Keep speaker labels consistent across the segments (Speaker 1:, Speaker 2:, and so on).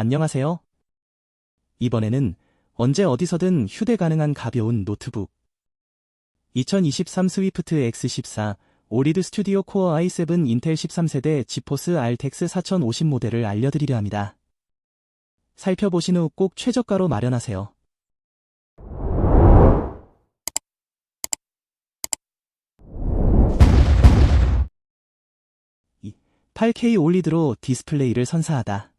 Speaker 1: 안녕하세요. 이번에는 언제 어디서든 휴대 가능한 가벼운 노트북 2023 스위프트 X14 오리드 스튜디오 코어 i7 인텔 13세대 지포스 RTX 4050 모델을 알려드리려 합니다. 살펴보신 후 꼭 최저가로 마련하세요. 8K 올리드로 디스플레이를 선사하다.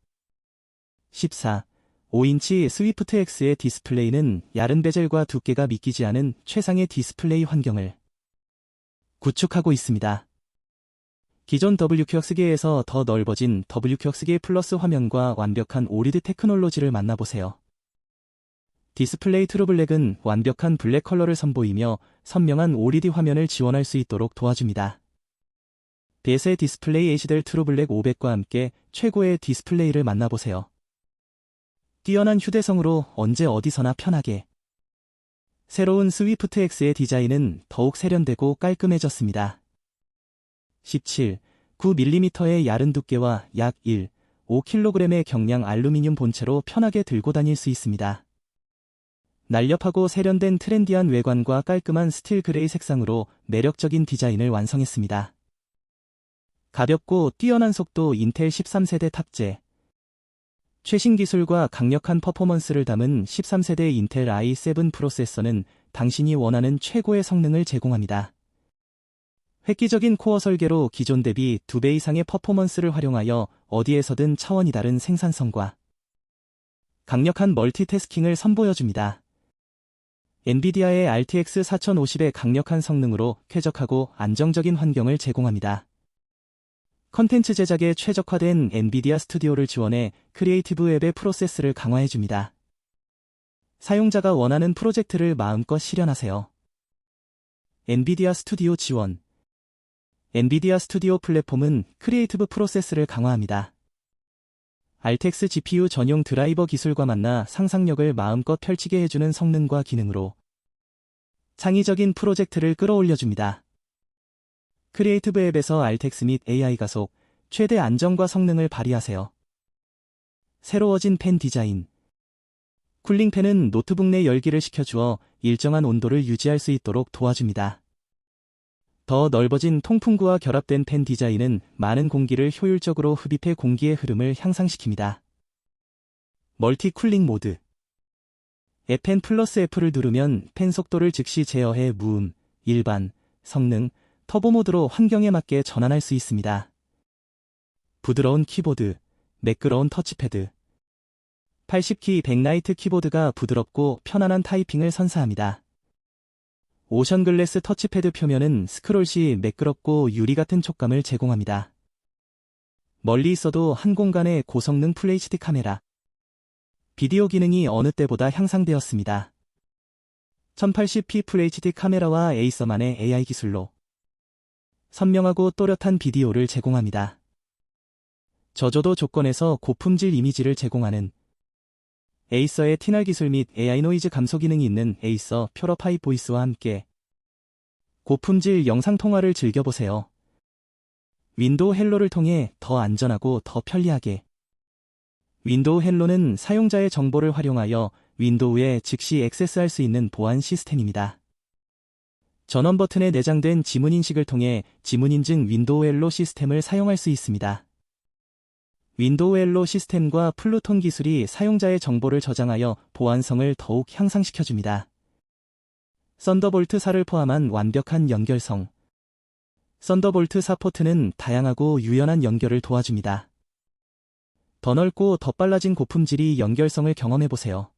Speaker 1: 14. 5인치 스위프트 X의 디스플레이는 얇은 베젤과 두께가 믿기지 않은 최상의 디스플레이 환경을 구축하고 있습니다. 기존 WQX계에서 더 넓어진 WQX계 플러스 화면과 완벽한 오리드 테크놀로지를 만나보세요. 디스플레이 트루블랙은 완벽한 블랙 컬러를 선보이며 선명한 OLED 화면을 지원할 수 있도록 도와줍니다. 배세 디스플레이 에시델 트루블랙 500과 함께 최고의 디스플레이를 만나보세요. 뛰어난 휴대성으로 언제 어디서나 편하게. 새로운 스위프트 X의 디자인은 더욱 세련되고 깔끔해졌습니다. 17, 9mm의 얇은 두께와 약 1, 5kg의 경량 알루미늄 본체로 편하게 들고 다닐 수 있습니다. 날렵하고 세련된 트렌디한 외관과 깔끔한 스틸 그레이 색상으로 매력적인 디자인을 완성했습니다. 가볍고 뛰어난 속도 인텔 13세대 탑재. 최신 기술과 강력한 퍼포먼스를 담은 13세대 인텔 i7 프로세서는 당신이 원하는 최고의 성능을 제공합니다. 획기적인 코어 설계로 기존 대비 2배 이상의 퍼포먼스를 활용하여 어디에서든 차원이 다른 생산성과 강력한 멀티태스킹을 선보여줍니다. 엔비디아의 RTX 4050의 강력한 성능으로 쾌적하고 안정적인 환경을 제공합니다. 컨텐츠 제작에 최적화된 엔비디아 스튜디오를 지원해 크리에이티브 웹의 프로세스를 강화해줍니다. 사용자가 원하는 프로젝트를 마음껏 실현하세요. 엔비디아 스튜디오 지원 엔비디아 스튜디오 플랫폼은 크리에이티브 프로세스를 강화합니다. RTX GPU 전용 드라이버 기술과 만나 상상력을 마음껏 펼치게 해주는 성능과 기능으로 창의적인 프로젝트를 끌어올려줍니다. 크리에이티브 앱에서 RTX 및 AI 가속, 최대 안정과 성능을 발휘하세요. 새로워진 펜 디자인. 쿨링팬은 노트북 내 열기를 식혀주어 일정한 온도를 유지할 수 있도록 도와줍니다. 더 넓어진 통풍구와 결합된 팬 디자인은 많은 공기를 효율적으로 흡입해 공기의 흐름을 향상시킵니다. 멀티 쿨링 모드. 에펜 플러스 F를 누르면 팬 속도를 즉시 제어해 무음, 일반, 성능, 터보 모드로 환경에 맞게 전환할 수 있습니다. 부드러운 키보드, 매끄러운 터치패드. 80키 백라이트 키보드가 부드럽고 편안한 타이핑을 선사합니다. 오션 글래스 터치패드 표면은 스크롤 시 매끄럽고 유리 같은 촉감을 제공합니다. 멀리 있어도 한 공간에 고성능 플레이스틱 카메라. 비디오 기능이 어느 때보다 향상되었습니다. 1080p FHD 카메라와 에이서만의 AI 기술로 선명하고 또렷한 비디오를 제공합니다. 저조도 조건에서 고품질 이미지를 제공하는 에이서의 티날 기술 및 AI 노이즈 감소 기능이 있는 에이서 퓨러파이 보이스와 함께 고품질 영상 통화를 즐겨보세요. 윈도우 헬로를 통해 더 안전하고 더 편리하게 윈도우 헬로는 사용자의 정보를 활용하여 윈도우에 즉시 액세스할 수 있는 보안 시스템입니다. 전원 버튼에 내장된 지문 인식을 통해 지문 인증 윈도우 엘로 시스템을 사용할 수 있습니다. 윈도우 엘로 시스템과 플루톤 기술이 사용자의 정보를 저장하여 보안성을 더욱 향상시켜줍니다. 썬더볼트 4를 포함한 완벽한 연결성. 썬더볼트 4 포트는 다양하고 유연한 연결을 도와줍니다. 더 넓고 더 빨라진 고품질이 연결성을 경험해보세요.